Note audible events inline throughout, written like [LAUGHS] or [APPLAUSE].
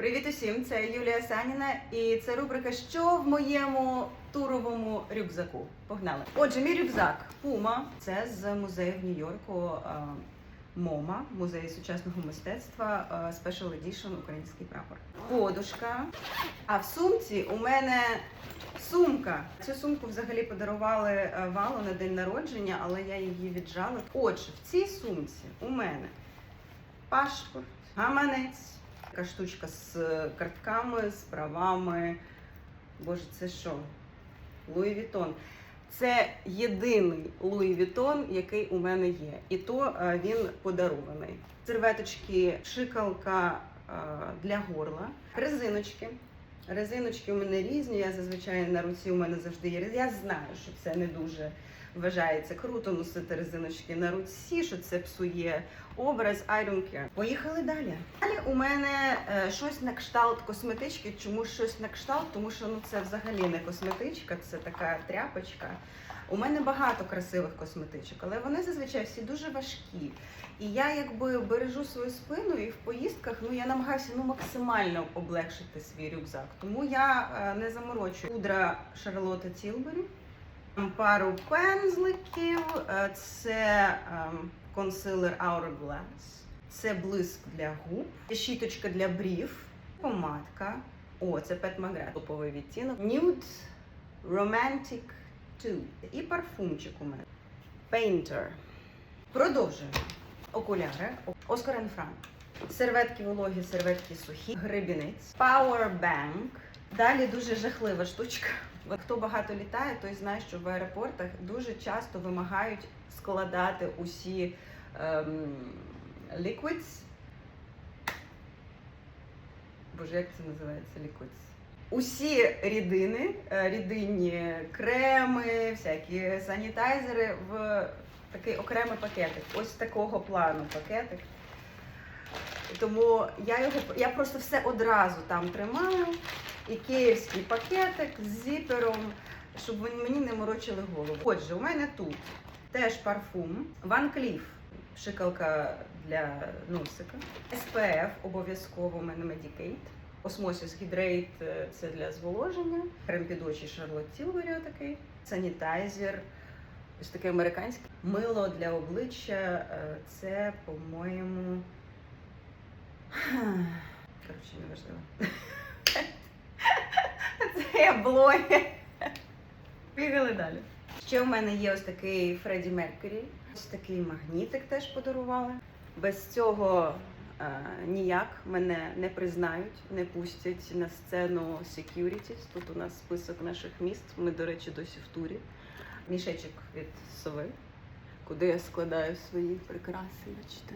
Привіт усім! Це Юлія Саніна, і це рубрика Що в моєму туровому рюкзаку? Погнали! Отже, мій рюкзак Puma. Це з музею в Нью-Йорку е, МОМА, музею сучасного мистецтва, е, Special Edition Український прапор. Подушка. А в сумці у мене сумка. Цю сумку взагалі подарували е, валу на день народження, але я її віджала. Отже, в цій сумці у мене пашпорт, гаманець. Така штучка з картками, з правами. Боже, це що? Луї Вітон. Це єдиний Луї Вітон, який у мене є. І то е, він подарований. Серветочки, шикалка е, для горла, резиночки. Резиночки у мене різні. Я зазвичай на руці у мене завжди є. Я знаю, що це не дуже вважається круто носити резиночки на руці, що це псує образ I don't care. Поїхали далі. Далі у мене е, щось на кшталт косметички. Чому щось на кшталт? Тому що ну це взагалі не косметичка, це така тряпочка. У мене багато красивих косметичок, але вони зазвичай всі дуже важкі. І я якби бережу свою спину і в поїздках ну я намагаюся ну максимально облегшити свій рюкзак. Тому я е, не заморочую пудра Шарлотта Тілбері, пару пензликів, е, це ем, консилер Hourglass, це блиск для губ, щіточка для брів, помадка. О, це Pet Magret, топовий відтінок. Nude Romantic 2. І парфумчик у мене. Painter. Продовжуємо. Окуляри. Оскар Франк. Серветки вологі, серветки сухі, гребінець, Power Bank. Далі дуже жахлива штучка. Хто багато літає, той знає, що в аеропортах дуже часто вимагають складати усі ем, liquids. Боже, як це називається liquids? Усі рідини, е, рідинні креми, всякі санітайзери в такий окремий пакетик. Ось такого плану пакетик. Тому я його я просто все одразу там тримаю. І київський пакетик з зіпером, щоб вони мені не морочили голову. Отже, у мене тут теж парфум Van Cleef, шикалка для носика. SPF обов'язково у мене Medicaid. Осмосіс е, це для зволоження. Крем під очі Charlotte Tilbury такий. Санітайзер. Ось таке американське. Мило для обличчя. е, Це, по-моєму. Коротше, неважливо. [LAUGHS] Це я блогер. Бігали далі. Ще в мене є ось такий Фредді Меркурі. Ось такий магнітик теж подарували. Без цього е, ніяк мене не признають, не пустять на сцену Securities. Тут у нас список наших міст. Ми, до речі, досі в турі. Мішечок від сови, куди я складаю свої прикраси. Бачите.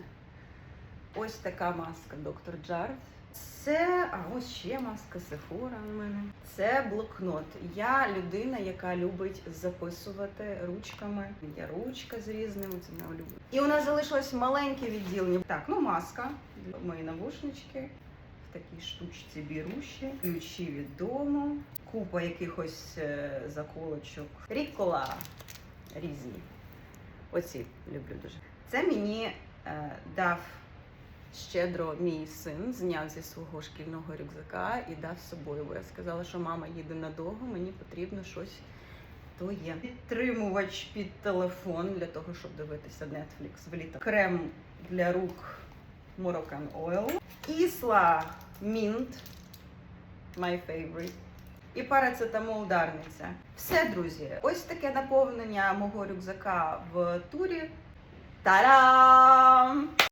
Ось така маска доктор Джаред. Це, а ось ще маска Сефора у мене. Це блокнот. Я людина, яка любить записувати ручками. Є ручка з різними, це моя улюблена. І у нас залишилось маленьке відділення. Так, ну маска, мої навушнички. В такій штучці біруші, ключі від дому, купа якихось е, заколочок. Рікола різні. Оці люблю дуже. Це мені е, дав щедро мій син зняв зі свого шкільного рюкзака і дав з собою. Бо я сказала, що мама їде надовго, мені потрібно щось. То є підтримувач під телефон для того, щоб дивитися Netflix в. Крем для рук Moroccan Oil. Ісла Mint, my favorite. І парацетамол Дарниця. Все, друзі, ось таке наповнення мого рюкзака в турі. Та-дам!